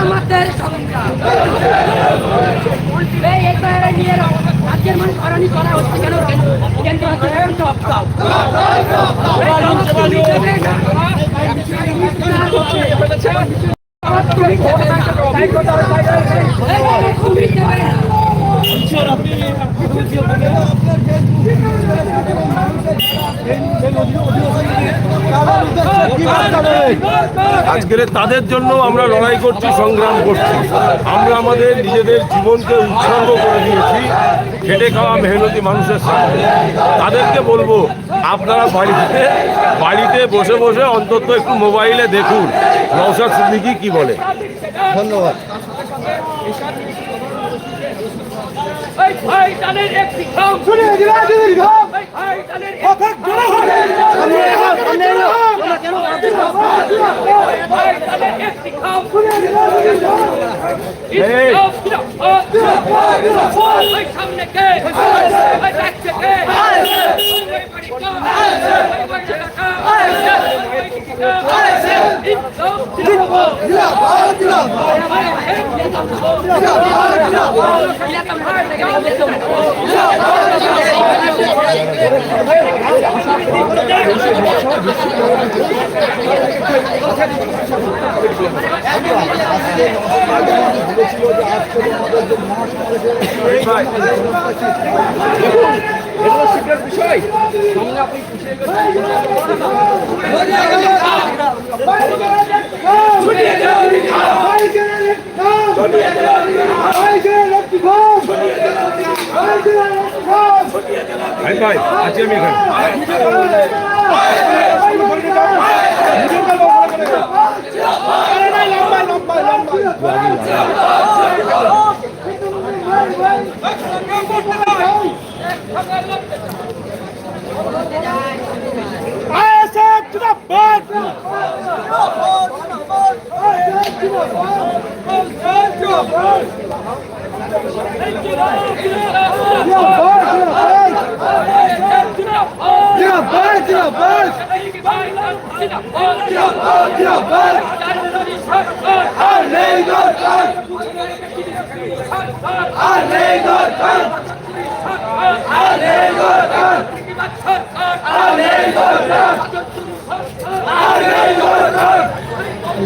আমাদের রাজ্যের মানুষ হয়রানি করা হচ্ছে কেন কেন্দ্র হচ্ছে আজকের তাদের জন্য আমরা লড়াই করছি সংগ্রাম করছি। আমরা আমাদের নিজেদের জীবনকে উৎসর্গ করে দিয়েছি খেটে খাওয়া মেহনতি মানুষের সামনে। তাদেরকে বলব আপনারা বাড়িতে বাড়িতে বসে বসে অন্তত একটু মোবাইলে দেখুন। নৌসাদ সিদ্দিকি কি বলে? ধন্যবাদ। এই শয়তানের একটি খাম শুনে দিদি ঘাম এই শয়তানের কথা জোরে হবে শয়তানের একটি খাম শুনে দিলা দিদি ঘাম এই। ওই সামনে কে ওই দেখছে কে ওই বাড়ি কা ওই বাচ্চা কা জিন্দাবাদ জিন্দাবাদ ভাই ভাই আছি আমি এখানে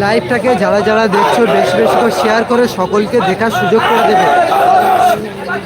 লাইভটাকে যারা যারা দেখছ বেশি বেশি করে শেয়ার করে সকলকে দেখার সুযোগ করে দেবে।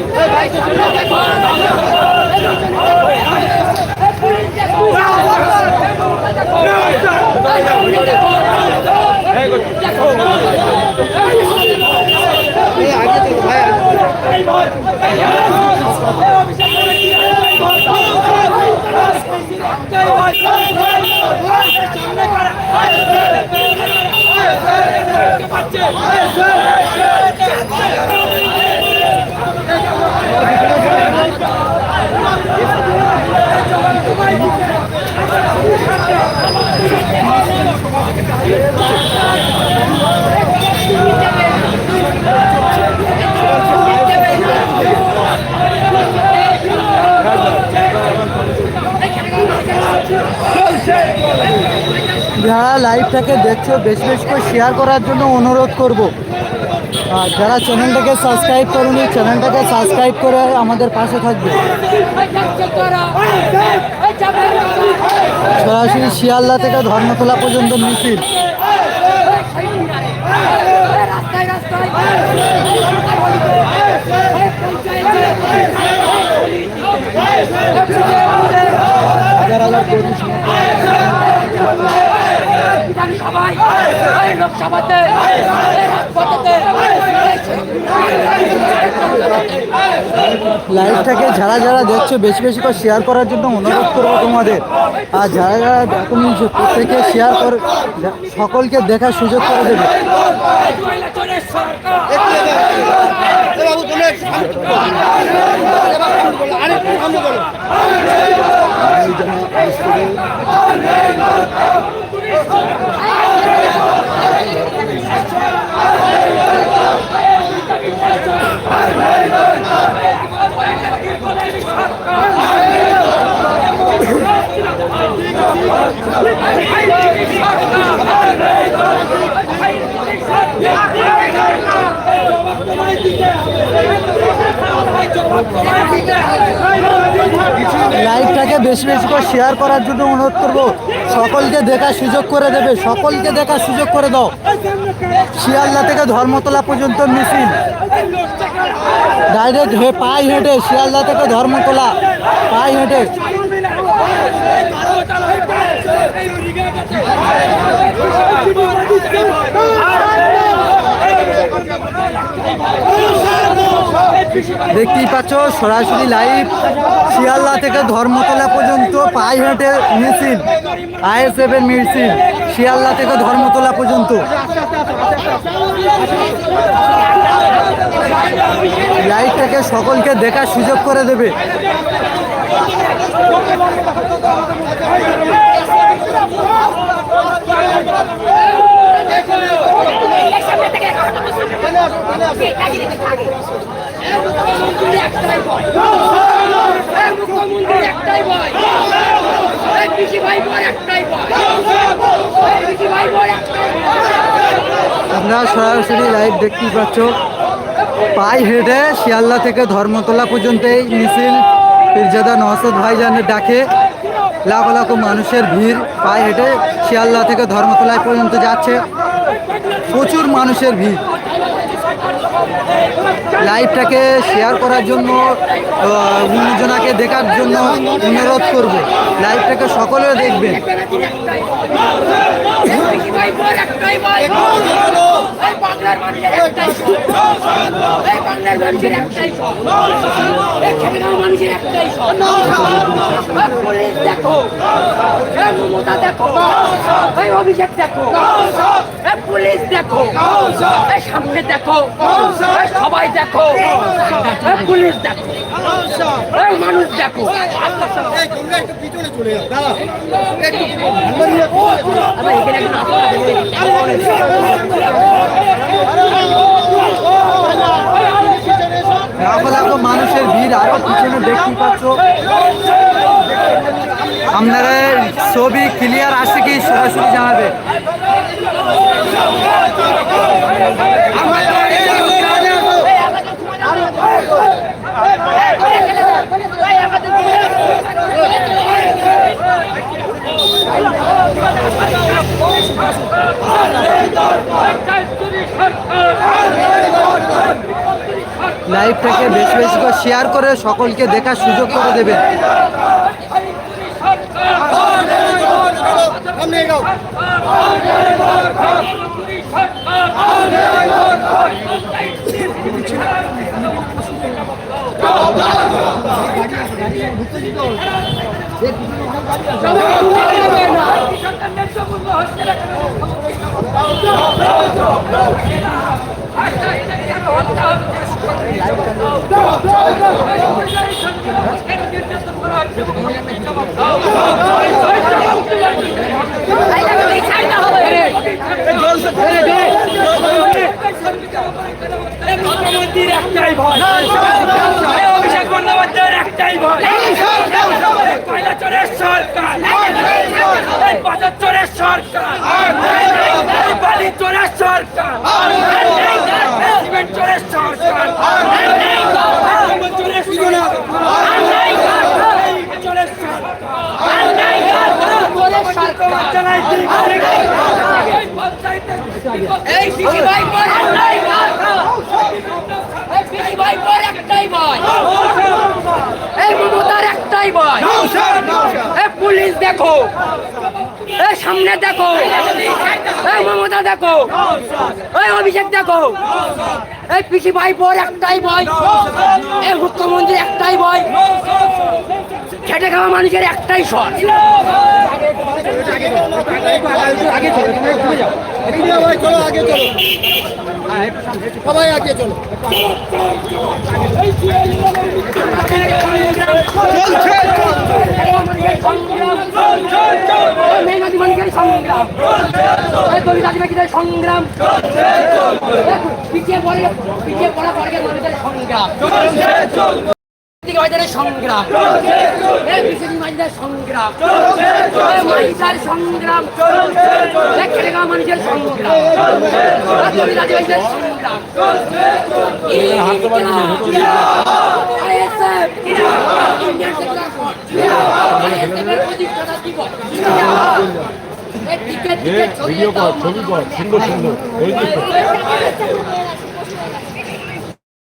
এই আগে যারা লাইভটাকে দেখছ, বেশি বেশি করে শেয়ার করার জন্য অনুরোধ করব। আর যারা চ্যানেলটাকে সাবস্ক্রাইব করুনি চ্যানেলটাকে সাবস্ক্রাইব করে আমাদের পাশে থাকবে। সরাসরি শিয়ালদা থেকে ধর্মতলা পর্যন্ত মিছিল বিধানসভায় লোকসভাতে লাইভটাকে যারা যারা দেখছ বেশি বেশি করে শেয়ার করার জন্য অনুরোধ করব তোমাদের আর যারা যারা দেখো প্রত্যেকে শেয়ার করে সকলকে দেখার সুযোগ করে দেবে কৈলাসরের লাইভটাকে বেশি বেশি করে শেয়ার করার জন্য অনুরোধ করব। সকলকে দেখার সুযোগ করে দেবে। সকলকে দেখার সুযোগ করে দাও। শিয়ালদা থেকে ধর্মতলা পর্যন্ত মিছিল। ডাইরেক্ট হে, পায়ে হেঁটে শিয়ালদা থেকে ধর্মতলা, পায়ে হেঁটে। দেখতেই পাচ্ছ, সরাসরি লাইভ শিয়ালদা থেকে ধর্মতলা পর্যন্ত পায়ে হেঁটে মিছিল, আইএসএফ এর মিছিল, শিয়ালদা থেকে ধর্মতলা পর্যন্ত। লাইভটাকে সকলকে দেখার সুযোগ করে দেবে। মুখ্যমন্ত্রী একটাই ভয় কৃষি ভাই বোন একটাই ভয় কৃষি ভাই বোন একটাই আপনারা সরাসরি লাইভ দেখতেই পাচ্ছ। পায়ে হেঁটে শিয়ালদা থেকে ধর্মতলা পর্যন্ত এই মিছিল পীরজাদা নওয়াজ ভাইজানের ডাকে। লাখ লাখ মানুষের ভিড়। পায়ে হেঁটে শিয়ালদা থেকে ধর্মতলায় পর্যন্ত যাচ্ছে। প্রচুর মানুষের ভিড়। লাইভটাকে শেয়ার করার জন্য উন্নজনাকে দেখার জন্য অনুরোধ করব। লাইভটাকে সকলে দেখবেন। এই বাংলার মানুষের একটাই। এই বাংলার মানুষের একটাই। এই খেটেখাওয়া মানুষের একটাই। দেখো। এই মমতা দেখো। এই অভিষেক দেখো। এই পুলিশ দেখো। এই সামনে দেখো। সবাই দেখো। এই পুলিশ দেখো। এই মানুষ দেখো। আবার এখানে একজন লাখ মানুষের ভিড় আরও পিছনে দেখতে পাচ্ছ। আপনারা ছবি ক্লিয়ার আসছে কি? সরাসরি জানাবে। লাইভটাকে বেশি বেশি করে শেয়ার করে সকলকে দেখার সুযোগ করে দেবেন I never made time to মুখ্যমন্ত্রীর একটাই ভয় অভিষেক বন্দ্যোপাধ্যায়ের একটাই ভয় সরকার এই বাজারচরের সরকার সরকার সিমেন্ট চোরের সরকার এই চোরের এই সিটি ভাই ভাইপোর একটাই মমতার একটাই ভয় এই পুলিশ দেখো। এই সামনে দেখো। এই মমতা দেখো। এই অভিষেক দেখো। এই পিসি ভাইপোর একটাই ভয় এই মুখ্যমন্ত্রীর একটাই ভয় খেটে খাওয়া মানুষের একটাই সর আগে চলো সবাই আগে চলো। সংগ্রাম। সংগ্রাম পিছিয়ে পড়ে পিছিয়ে পড়া বর্গের মানুষের সংগ্রাম। সংগ্রাম সংগ্রাম সংগ্রাম। এই মানুষের সংগ্রাম এই সংগ্রাম ভিডিও কর ছবি কর সুন্দর সুন্দর।